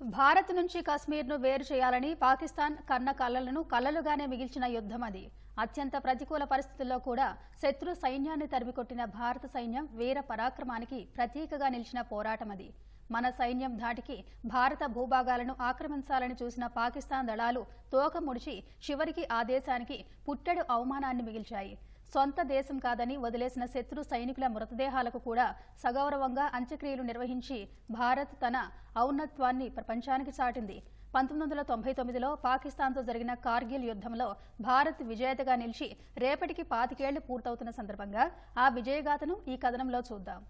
భారత్ నుంచి కశ్మీర్ను వేరు చేయాలని పాకిస్తాన్ కన్న కలలను కలలుగానే మిగిల్చిన యుద్ధం అది. అత్యంత ప్రతికూల పరిస్థితుల్లో కూడా శత్రు సైన్యాన్ని తరిమికొట్టిన భారత సైన్యం వీర పరాక్రమానికి ప్రతీకగా నిలిచిన పోరాటం అది. మన సైన్యం ధాటికి భారత భూభాగాలను ఆక్రమించాలని చూసిన పాకిస్తాన్ దళాలు తోక ముడిచి చివరికి ఆ దేశానికి పుట్టెడు అవమానాన్ని మిగిల్చాయి. సొంత దేశం కాదని వదిలేసిన శత్రు సైనికుల మృతదేహాలకు కూడా సగౌరవంగా అంత్యక్రియలు నిర్వహించి భారత్ తన ఔన్నత్వాన్ని ప్రపంచానికి చాటింది. పంతొమ్మిది వందల తొంభై తొమ్మిదిలో పాకిస్తాన్తో జరిగిన కార్గిల్ యుద్ధంలో భారత్ విజేతగా నిలిచి రేపటికి పాతికేళ్ళు పూర్తవుతున్న సందర్భంగా ఆ విజయగాథను ఈ కథనంలో చూద్దాం.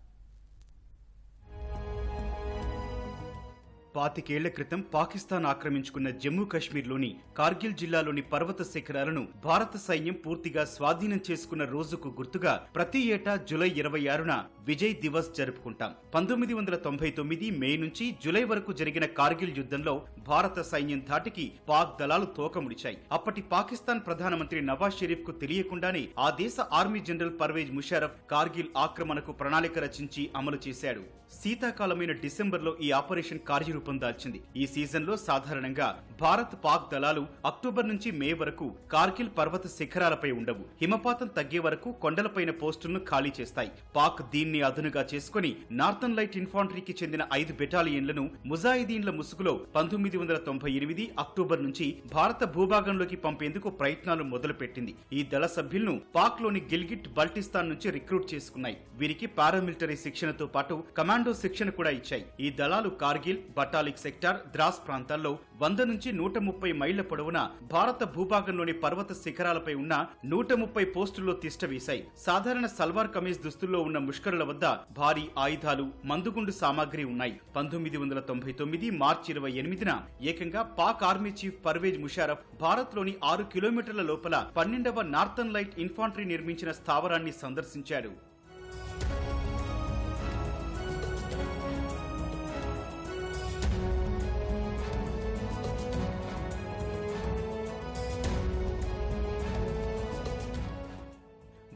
పాతికేళ్ళ క్రితం పాకిస్తాన్ ఆక్రమించుకున్న జమ్మూ కాశ్మీర్లోని కార్గిల్ జిల్లాలోని పర్వత శిఖరాలను భారత సైన్యం పూర్తిగా స్వాధీనం చేసుకున్న రోజుకు గుర్తుగా ప్రతి ఏటా జులై ఇరవై ఆరున విజయ్ దివస్ జరుపుకుంటాం. పంతొమ్మిది వందల తొంభై తొమ్మిది మే నుంచి జులై వరకు జరిగిన కార్గిల్ యుద్ధంలో భారత సైన్యం ధాటికి పాక్ దళాలు తోకముడిచాయి. అప్పటి పాకిస్తాన్ ప్రధానమంత్రి నవాజ్ షరీఫ్కు తెలియకుండానే ఆ దేశ ఆర్మీ జనరల్ పర్వేజ్ ముషారఫ్ కార్గిల్ ఆక్రమణకు ప్రణాళిక రచించి అమలు చేశాడు. శీతాకాలమైన డిసెంబర్లో ఈ ఆపరేషన్ కార్యరూపం దాల్చింది ఈ సీజన్లో సాధారణంగా భారత్ పాక్ దళాలు అక్టోబర్ నుంచి మే వరకు కార్గిల్ పర్వత శిఖరాలపై ఉండవు. హిమపాతం తగ్గే వరకు కొండలపైన పోస్టులను ఖాళీ చేస్తాయి. పాక్ దీన్ని అదునుగా చేసుకుని నార్థన్ లైట్ ఇన్ఫాంట్రీకి చెందిన ఐదు బెటాలియన్లను ముజాయిదీన్ల ముసుగులో పంతొమ్మిది వందల తొంభై ఎనిమిది అక్టోబర్ నుంచి భారత భూభాగంలోకి పంపేందుకు ప్రయత్నాలు మొదలుపెట్టింది. ఈ దళ సభ్యులను పాక్లోని గిల్గిట్ బల్టిస్తాన్ నుంచి రిక్రూట్ చేసుకున్నాయి. వీరికి పారామిలిటరీ శిక్షణతో పాటు కమాండో శిక్షణ కూడా ఇచ్చాయి. ఈ దళాలు కార్గిల్ బటాలిక్ సెక్టార్ ద్రాస్ ప్రాంతాల్లో వంద నుంచి నూట ముప్పై మైళ్ళ పొడవున భారత భూభాగంలోని పర్వత శిఖరాలపై ఉన్న నూట ముప్పై పోస్టుల్లో తిష్టవేశాయి సాధారణ సల్వార్ కమీజ్ దుస్తుల్లో ఉన్న ముష్కరుల వద్ద భారీ ఆయుధాలు మందుగుండు సామాగ్రి ఉన్నాయి. పంతొమ్మిది వందల తొంభై తొమ్మిది మార్చి ఇరవై ఎనిమిదిన ఏకంగా పాక్ ఆర్మీ చీఫ్ పర్వేజ్ ముషారఫ్ భారత్లోని ఆరు కిలోమీటర్ల లోపల పన్నెండవ నార్థన్ లైట్ ఇన్ఫాంట్రీ నిర్మించిన స్థావరాన్ని సందర్శించారు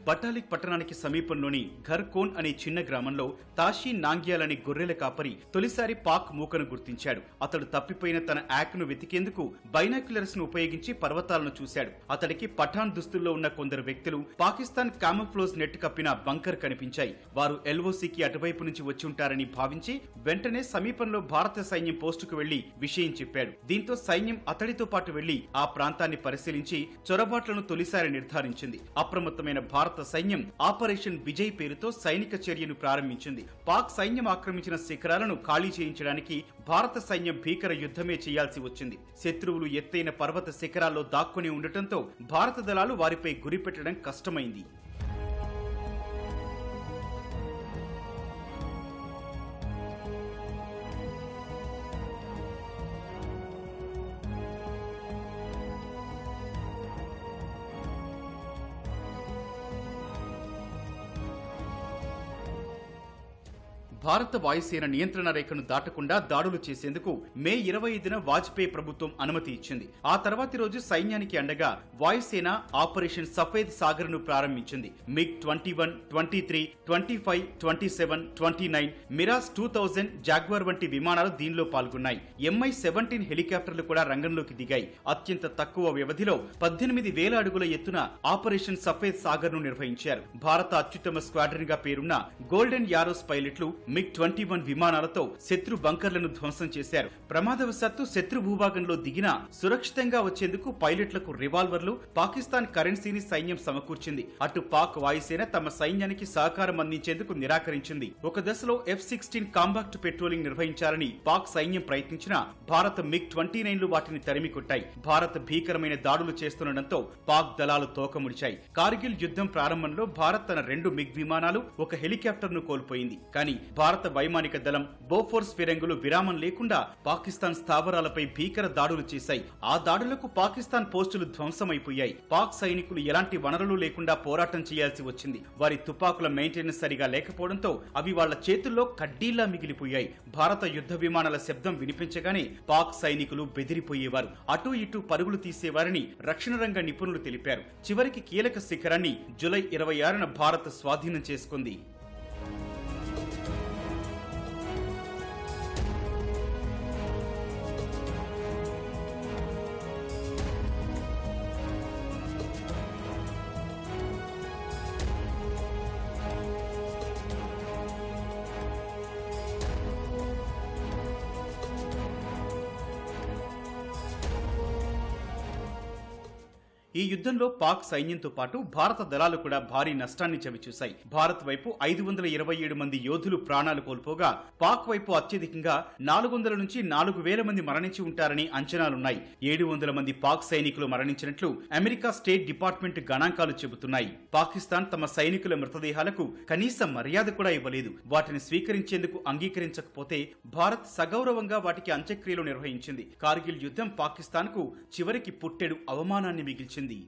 బటాలిక్ పట్టణానికి సమీపంలోని ఘర్కోన్ అనే చిన్న గ్రామంలో తాషీ నాంగ్యాల్ అనే గొర్రెల కాపరి తొలిసారి పాక్ మూకను గుర్తించాడు. అతడు తప్పిపోయిన తన యాక్ను వెతికేందుకు బైనాక్యులర్స్ను ఉపయోగించి పర్వతాలను చూశాడు. అతడికి పఠాన్ దుస్తుల్లో ఉన్న కొందరు వ్యక్తులు పాకిస్తాన్ కామఫ్లోజ్ నెట్ కప్పిన బంకర్ కనిపించాయి. వారు ఎల్ఓసీకి అటువైపు నుంచి వచ్చి ఉంటారని భావించి వెంటనే సమీపంలో భారత సైన్యం పోస్టుకు వెళ్ళి విషయం చెప్పాడు. దీంతో సైన్యం అతడితో పాటు వెళ్ళి ఆ ప్రాంతాన్ని పరిశీలించి చొరబాట్లను తొలిసారి నిర్ధారించింది. అప్రమత్తమైన భారత సైన్యం ఆపరేషన్ విజయ్ పేరుతో సైనిక చర్యను ప్రారంభించింది. పాక్ సైన్యం ఆక్రమించిన శిఖరాలను ఖాళీ చేయించడానికి భారత సైన్యం భీకర యుద్ధమే చేయాల్సి వచ్చింది. శత్రువులు ఎత్తైన పర్వత శిఖరాల్లో దాక్కుని ఉండటంతో భారత దళాలు వారిపై గురిపెట్టడం కష్టమైంది. భారత వాయుసేన నియంత్రణ రేఖను దాటకుండా దాడులు చేసేందుకు మే ఇరవై ఐదున వాజ్పేయి ప్రభుత్వం అనుమతి ఇచ్చింది. ఆ తర్వాతి రోజు సైన్యానికి అండగా వాయుసేన ఆపరేషన్ సఫేద్ సాగర్ను ప్రారంభించింది. MiG twenty one twenty three twenty five twenty seven twenty nine Mirage two thousand Jaguar వంటి విమానాలు దీనిలో పాల్గొన్నాయి. ఎంఐ సెవెంటీన్ హెలికాప్టర్లు కూడా రంగంలోకి దిగాయి. అత్యంత తక్కువ వ్యవధిలో పద్దెనిమిది వేల అడుగుల ఎత్తున ఆపరేషన్ సఫేద్ సాగర్ను నిర్వహించారు. భారత అత్యుత్తమ స్క్వాడ్రన్గా పేరున్న గోల్డెన్ యారోస్ పైలట్లు మిగ్ ట్వంటీ వన్ విమానాలతో శత్రు బంకర్లను ధ్వంసం చేశారు. ప్రమాదవశాత్తు శత్రు భూభాగంలో దిగిన సురక్షితంగా వచ్చేందుకు పైలట్లకు రివాల్వర్లు పాకిస్తాన్ కరెన్సీని సైన్యం సమకూర్చింది. అటు పాక్ వాయుసేన తమ సైన్యానికి సహకారం అందించేందుకు నిరాకరించింది. ఒక దశలో ఎఫ్ సిక్స్టీన్ కాంబాక్ట్ పెట్రోలింగ్ నిర్వహించాలని పాక్ సైన్యం ప్రయత్నించినా భారత మిగ్ ట్వంటీ నైన్లు వాటిని తరిమి కొట్టాయి భారత్ భీకరమైన దాడులు చేస్తుండటంతో పాక్ దళాలు తోకముడిచాయి. కార్గిల్ యుద్ధం ప్రారంభంలో భారత్ తన రెండు మిగ్ విమానాలు ఒక హెలికాప్టర్ను కోల్పోయింది. కానీ భారత వైమానిక దళం బోఫోర్స్ ఫిరంగులు విరామం లేకుండా పాకిస్తాన్ స్థావరాలపై భీకర దాడులు చేశాయి. ఆ దాడులకు పాకిస్తాన్ పోస్టులు ధ్వంసమైపోయాయి. పాక్ సైనికులు ఎలాంటి వనరులు లేకుండా పోరాటం చేయాల్సి వచ్చింది. వారి తుపాకుల మెయింటెనెన్స్ సరిగా లేకపోవడంతో అవి వాళ్ళ చేతుల్లో కడ్డీలా మిగిలిపోయాయి. భారత యుద్ధ విమానాల శబ్దం వినిపించగానే పాక్ సైనికులు బెదిరిపోయేవారు. అటూ ఇటూ పరుగులు తీసేవారని రక్షణ రంగ నిపుణులు తెలిపారు. చివరికి కీలక శిఖరాన్ని జులై ఇరవై ఆరున భారత్ స్వాధీనం చేసుకుంది. ఈ యుద్ధంలో పాక్ సైన్యంతో పాటు భారత దళాలు కూడా భారీ నష్టాన్ని చవిచూశాయి. భారత్ వైపు ఐదు వందల ఇరవై ఏడు మంది యోధులు ప్రాణాలు కోల్పోగా పాక్ వైపు అత్యధికంగా నాలుగు వందల నుంచి నాలుగు వేల మంది మరణించి ఉంటారని అంచనాలున్నాయి. ఏడు వందల మంది పాక్ సైనికులు మరణించినట్లు అమెరికా స్టేట్ డిపార్ట్మెంట్ గణాంకాలు చెబుతున్నాయి. పాకిస్తాన్ తమ సైనికుల మృతదేహాలకు కనీస మర్యాద కూడా ఇవ్వలేదు. వాటిని స్వీకరించేందుకు అంగీకరించకపోతే భారత్ సగౌరవంగా వాటికి అంత్యక్రియలు నిర్వహించింది. కార్గిల్ యుద్ధం పాకిస్తాన్కు చివరికి పుట్టెడు అవమానాన్ని మిగిల్చింది. the